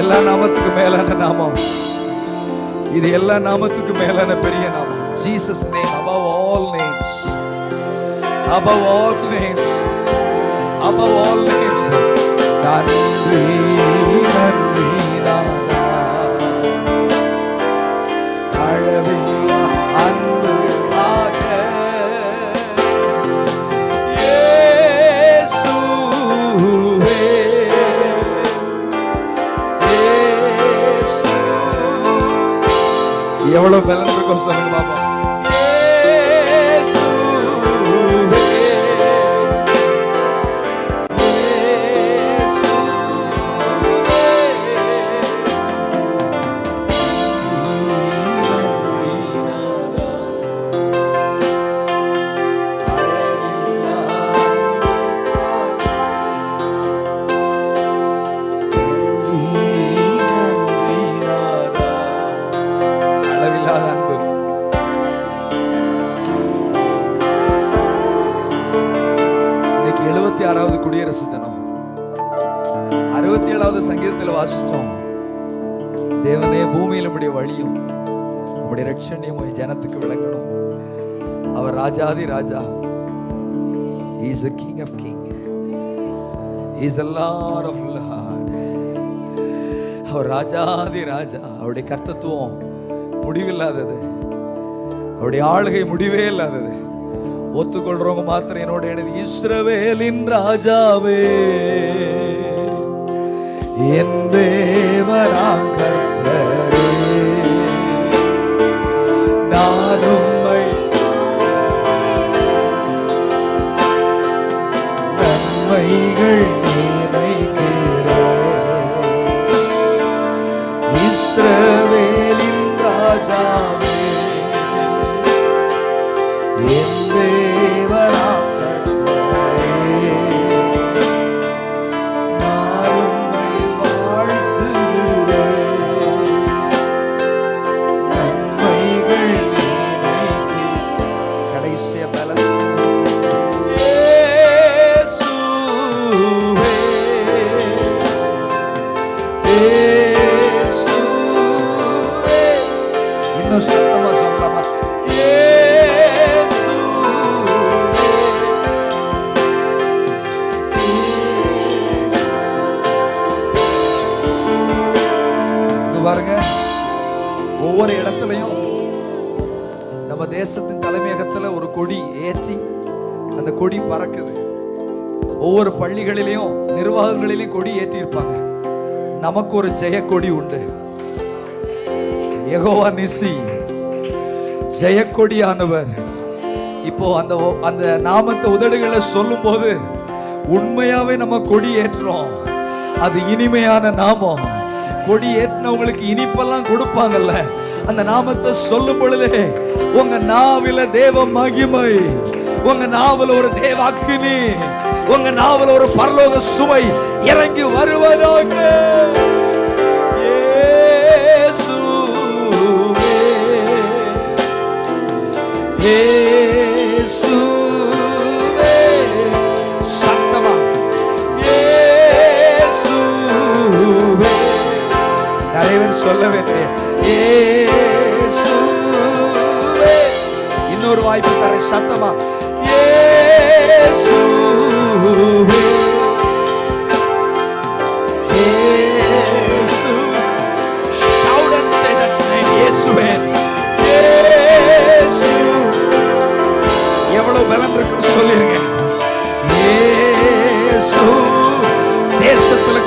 எல்லா நாமத்துக்கு மேலான நாமம். இது எல்லா நாமத்துக்கு மேலான பெரிய நாமம். Jesus name above all names above all names above all names நன்றி వెళ్ళడానికి కోసం బాబా. எழுபத்தி ஆறாவது குடியரசு தினம். அறுபத்தி ஏழாவது சங்கீதத்தில் வாசித்தோம் தேவனே பூமியில் நம்முடைய வழியும் நம்முடைய ரட்சணையும் ஜனத்துக்கு விளங்கணும். அவர் ராஜாதி ராஜா. Is a king of king is a lord of lord. அவர் ராஜாதி ராஜா. அவருடைய கர்த்தத்துவம் முடிவில்லாதது. அவருடைய ஆளுகை முடிவே இல்லாதது. ஒத்துக்கொள்றவங்க மாத்திரம் என்னோட எனது இஸ்ரவேலின் ராஜாவே என் தேவனாம் இன்னும் சத்தமா சொல்லலாமா பாருங்க. ஒவ்வொரு இடத்துலையும் நம்ம தேசத்தின் தலைமையகத்துல ஒரு கொடி ஏற்றி அந்த கொடி பறக்குது. ஒவ்வொரு பள்ளிகளிலையும் நிர்வாகங்களிலையும் கொடி ஏற்றி இருப்பாங்க நமக்கு ஒரு ஜெய கொடி உண்டு. யெகோவா நிசி. ஜெயக்கொடியானவர். இப்போ அந்த அந்த நாமத்தை உதடுகளை சொல்லும்போது உண்மையாவே நம்ம கொடி ஏற்றுறோம். அது இனிமையான நாமம். கொடி ஏற்றினவங்களுக்கு இனிப்பெல்லாம் கொடுப்பாங்கல்ல. அந்த நாமத்தை சொல்லும் பொழுதே உங்க நாவில தேவ மகிமை உங்க நாவல ஒரு தேவ அக்கினி உங்க நாவல ஒரு பரலோக சுவை இறங்கி வருவதாக. சொல்லவே இன்னொரு வாய்ப்பு தர சத்தமா? ஏ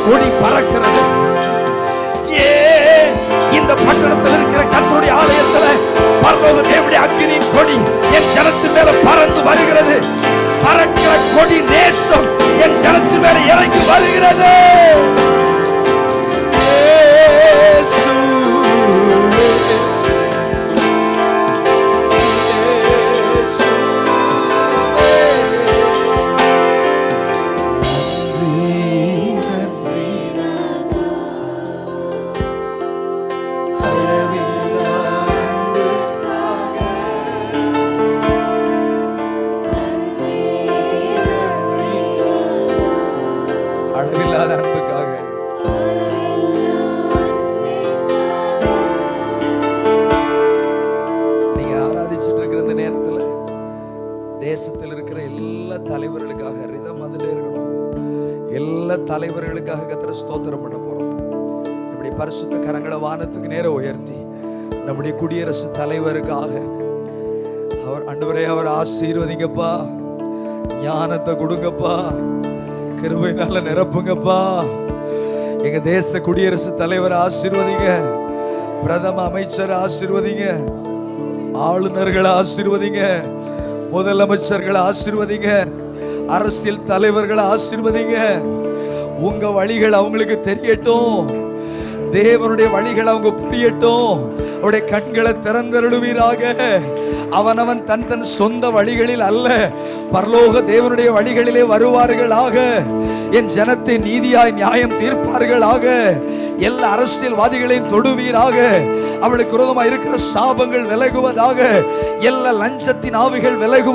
கொடி பறக்கிறது. ஏ இந்த பட்டணத்தில் இருக்கிற கர்த்தருடைய ஆலயத்துல பரலோக தேவனுடைய அக்னி கொடி அளவில்லாத அன்புக்காக. நீங்க ஆராதிச்சுட்டு இருக்கிற இந்த நேரத்தில் தேசத்தில் இருக்கிற எல்லா தலைவர்களுக்காக ரிதம் வந்துட்டே இருக்கணும் எல்லா தலைவர்களுக்காக கத்திர ஸ்தோத்திரம் பண்ண போறோம். நம்முடைய பரிசுத்த கரங்களை வானத்துக்கு நேரம் உயர்த்தி நம்முடைய குடியரசு தலைவருக்காக. அவர் அன்றுவரே அவர் ஆசீர்வதிங்கப்பா. ஞானத்தை கொடுங்கப்பா. கிருபையினால நிரப்புங்கப்பா. எங்க தேச குடியரசு தலைவர் ஆசீர்வதிங்க. பிரதம அமைச்சர் ஆசீர்வதிங்க. ஆளுநர்களை ஆசீர்வதிங்க. முதலமைச்சர்களை ஆசீர்வதிங்க. அரசியல் தலைவர்களை ஆசீர்வதிங்க. உங்க வழிகள் அவங்களுக்கு தெரியட்டும். தேவனுடைய வழிகள் அவங்க புரியட்டும். அவருடைய கண்களை திறந்தருளுவீராக. அவனவன் தன் தன் சொந்த வழிகளில் அல்ல. பரலோக தேவனுடைய வழிகளிலே வருவார்களாக. என் ஜனத்தை நீதியாய் நியாயம் தீர்ப்பார்களாக. எல்லா அரசியல்வாதிகளையும் தொடுவீராக. அவளுக்கு விரோதமாக இருக்கிற சாபங்கள் விலகுவதாக. எல்லா லஞ்சத்தின் ஆவிகள் விலகு